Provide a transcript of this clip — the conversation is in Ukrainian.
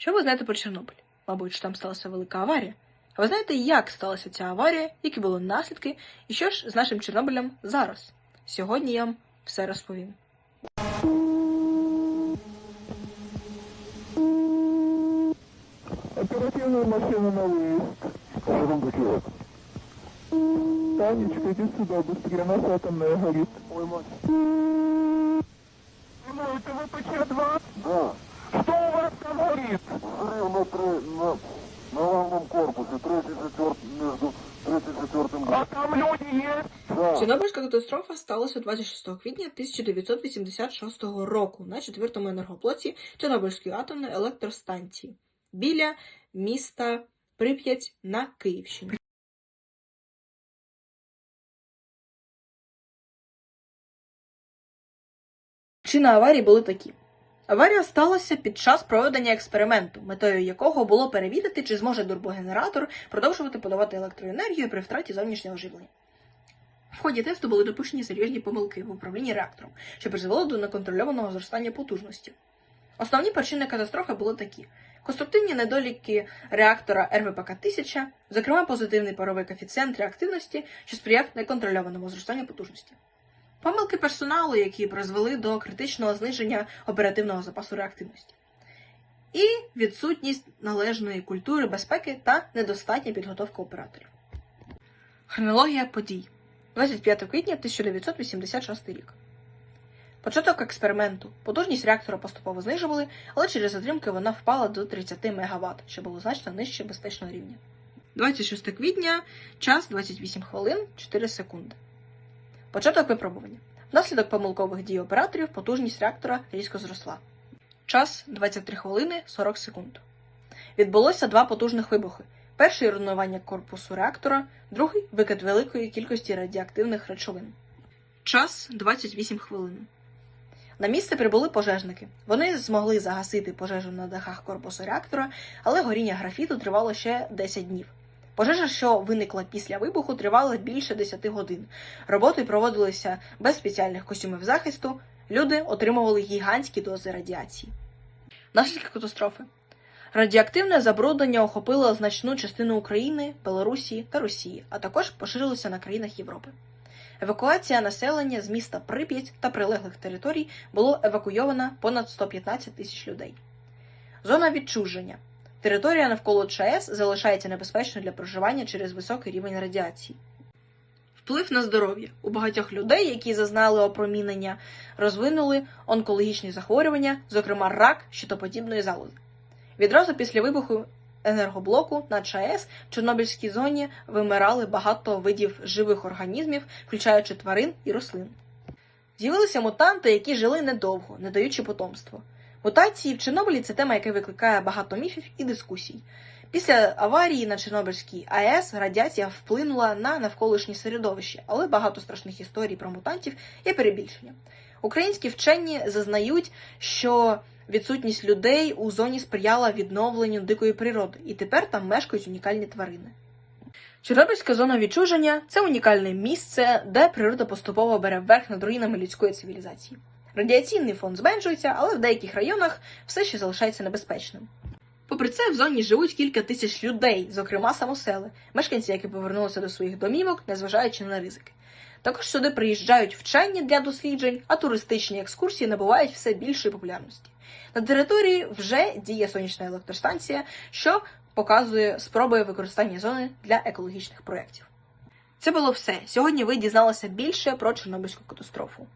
Що ви знаєте про Чорнобиль? Мабуть, що там сталася велика аварія. А ви знаєте, як сталася ця аварія, які були наслідки, і що ж з нашим Чорнобилем зараз? Сьогодні я вам все розповім. Оперативную машину на выезд. Что там такое? Танечка, иди сюда, быстрее, у нас атомная горит. Ой, мать. Чорнобильська катастрофа сталася 26 квітня 1986 року на четвертому енергоблоці Чорнобильської атомної електростанції біля міста Прип'ять на Київщині. Причини аварії були такі. Аварія сталася під час проведення експерименту, метою якого було перевірити, чи зможе турбогенератор продовжувати подавати електроенергію при втраті зовнішнього живлення. В ході тесту були допущені серйозні помилки в управлінні реактором, що призвело до неконтрольованого зростання потужності. Основні причини катастрофи були такі: конструктивні недоліки реактора РВПК 1000, зокрема позитивний паровий коефіцієнт реактивності, що сприяв неконтрольованому зростанню потужності. Помилки персоналу, які призвели до критичного зниження оперативного запасу реактивності. І відсутність належної культури безпеки та недостатня підготовка операторів. Хронологія подій. 25 квітня 1986 рік. Початок експерименту. Потужність реактора поступово знижували, але через затримки вона впала до 30 МВт, що було значно нижче безпечного рівня. 26 квітня, час 28 хвилин 4 секунди. Початок випробування. Внаслідок помилкових дій операторів потужність реактора різко зросла. Час 23 хвилини 40 секунд. Відбулося два потужних вибухи. Перший руйнування корпусу реактора, другий викид великої кількості радіоактивних речовин. Час 28 хвилин. На місце прибули пожежники. Вони змогли загасити пожежу на дахах корпусу реактора, але горіння графіту тривало ще 10 днів. Пожежа, що виникла після вибуху, тривала більше 10 годин. Роботи проводилися без спеціальних костюмів захисту. Люди отримували гігантські дози радіації. Наслідки катастрофи. Радіоактивне забруднення охопило значну частину України, Білорусі та Росії, а також поширилося на країнах Європи. Евакуація населення з міста Прип'ять та прилеглих територій було евакуйовано понад 115 тисяч людей. Зона відчуження. Територія навколо ЧАЕС залишається небезпечною для проживання через високий рівень радіації. Вплив на здоров'я. У багатьох людей, які зазнали опромінення, розвинули онкологічні захворювання, зокрема рак щитоподібної залози. Відразу після вибуху енергоблоку на ЧАЕС в Чорнобильській зоні вимирали багато видів живих організмів, включаючи тварин і рослин. З'явилися мутанти, які жили недовго, не даючи потомство. Мутації в Чорнобилі це тема, яка викликає багато міфів і дискусій. Після аварії на Чорнобильській АЕС радіація вплинула на навколишнє середовище, але багато страшних історій про мутантів є перебільшення. Українські вчені зазнають, що відсутність людей у зоні сприяла відновленню дикої природи, і тепер там мешкають унікальні тварини. Чорнобильська зона відчуження це унікальне місце, де природа поступово бере верх над руїнами людської цивілізації. Радіаційний фон зменшується, але в деяких районах все ще залишається небезпечним. Попри це, в зоні живуть кілька тисяч людей, зокрема самосели, мешканці, які повернулися до своїх домівок, незважаючи на ризики. Також сюди приїжджають вчені для досліджень, а туристичні екскурсії набувають все більшої популярності. На території вже діє сонячна електростанція, що показує спроби використання зони для екологічних проєктів. Це було все. Сьогодні ви дізналися більше про Чорнобильську катастрофу.